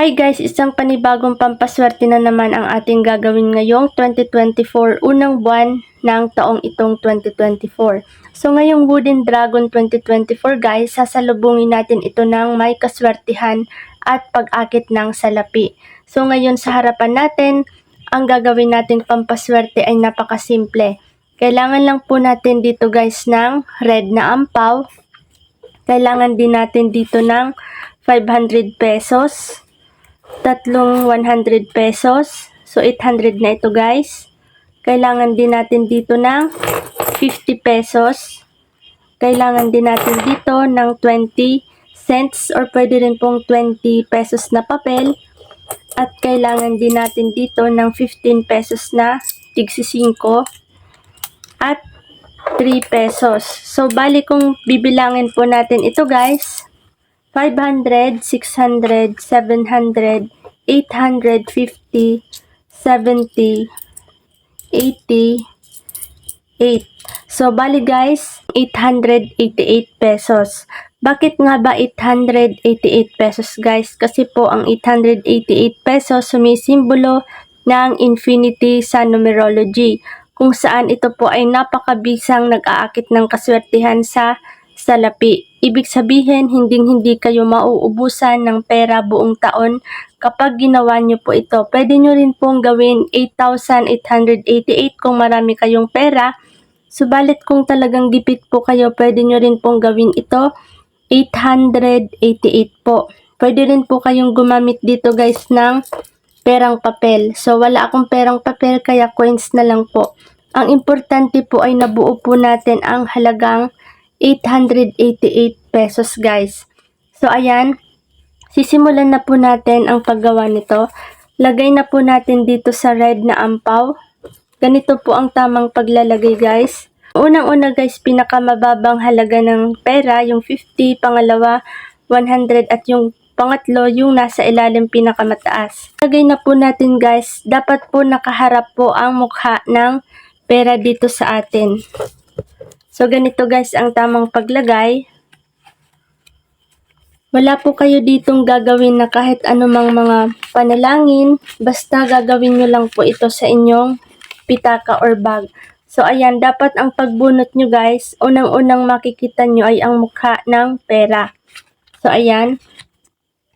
Hi guys, isang panibagong pampaswerte na naman ang ating gagawin ngayong 2024, unang buwan ng taong itong 2024. So ngayong Wooden Dragon 2024 guys, sasalubungin natin ito ng may kaswertihan at pag-akit ng salapi. So ngayon sa harapan natin, ang gagawin nating pampaswerte ay napakasimple. Kailangan lang po natin dito guys ng red na ampaw. Kailangan din natin dito ng 500 pesos tatlong 100 pesos. So, 800 na ito guys. Kailangan din natin dito ng 50 pesos. Kailangan din natin dito ng 20 cents or pwede rin pong 20 pesos na papel. At kailangan din natin dito ng 15 pesos na tigsi 5 at 3 pesos. So, bali kung bibilangin po natin ito guys, 500, 600, 700, 850, 70, 80, 8. So, bali guys, 888 pesos. Bakit nga ba 888 pesos guys? Kasi po ang 888 pesos sumisimbolo ng infinity sa numerology kung saan ito po ay napakabisang nag-aakit ng kaswertihan sa salapi. Ibig sabihin, hinding-hindi kayo mauubusan ng pera buong taon kapag ginawa nyo po ito. Pwede nyo rin pong gawin 8,888 kung marami kayong pera. Subalit kung talagang dipit po kayo, pwede nyo rin pong gawin ito 888 po. Pwede rin po kayong gumamit dito guys ng perang papel. So wala akong perang papel kaya coins na lang po. Ang importante po ay nabuo po natin ang halagang 888 pesos guys. So ayan, sisimulan na po natin ang paggawa nito. Lagay na po natin dito sa red na ampaw. Ganito po ang tamang paglalagay guys. Unang-una guys, pinakamababang halaga ng pera, yung 50, pangalawa 100 at yung pangatlo yung nasa ilalim pinakamataas. Lagay na po natin guys, dapat po nakaharap po ang mukha ng pera dito sa atin. So, ganito guys ang tamang paglagay. Wala po kayo ditong gagawin na kahit anumang mga panalangin. Basta gagawin nyo lang po ito sa inyong pitaka or bag. So, ayan, dapat ang pagbunot nyo guys, unang-unang makikita nyo ay ang mukha ng pera. So, ayan.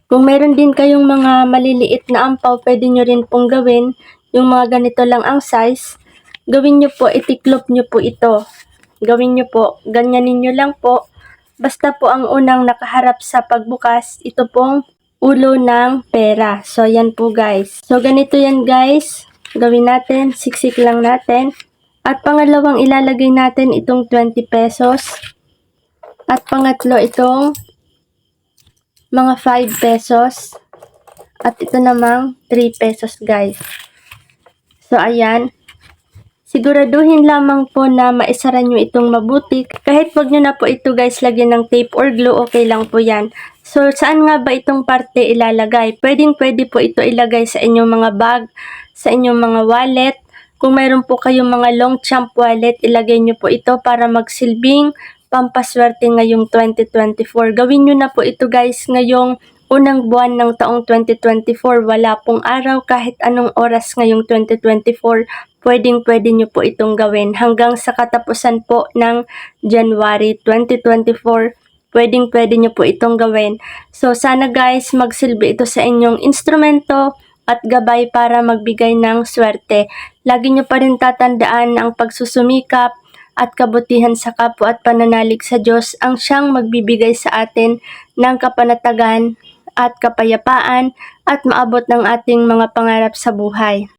Kung meron din kayong mga maliliit na ampaw, pwede nyo rin pong gawin. Yung mga ganito lang ang size. Gawin nyo po, itiklop nyo po ito gawin nyo po, ganyanin nyo lang po. Basta po ang unang nakaharap sa pagbukas, ito pong ulo ng pera. So, yan po guys. So, ganito yan guys. Gawin natin, siksik lang natin. At pangalawang ilalagay natin itong 20 pesos. At pangatlo itong mga 5 pesos. At ito namang 3 pesos guys. So, ayan. Siguraduhin lamang po na maisara nyo itong mabuti. Kahit wag nyo na po ito guys lagyan ng tape or glue, okay lang po yan. So, saan nga ba itong parte ilalagay? Pwedeng pwede po ito ilagay sa inyong mga bag, sa inyong mga wallet. Kung mayroon po kayong mga long champ wallet, ilagay nyo po ito para magsilbing pampaswerte ngayong 2024. Gawin nyo na po ito guys ngayong unang buwan ng taong 2024. Wala pong araw kahit anong oras ngayong 2024 pwedeng pwede nyo po itong gawin hanggang sa katapusan po ng January 2024 pwedeng pwede nyo po itong gawin. So sana guys magsilbi ito sa inyong instrumento at gabay para magbigay ng swerte. Lagi nyo pa rin tatandaan ang pagsusumikap at kabutihan sa kapwa at pananalig sa Diyos ang siyang magbibigay sa atin ng kapanatagan at kapayapaan at maabot ng ating mga pangarap sa buhay.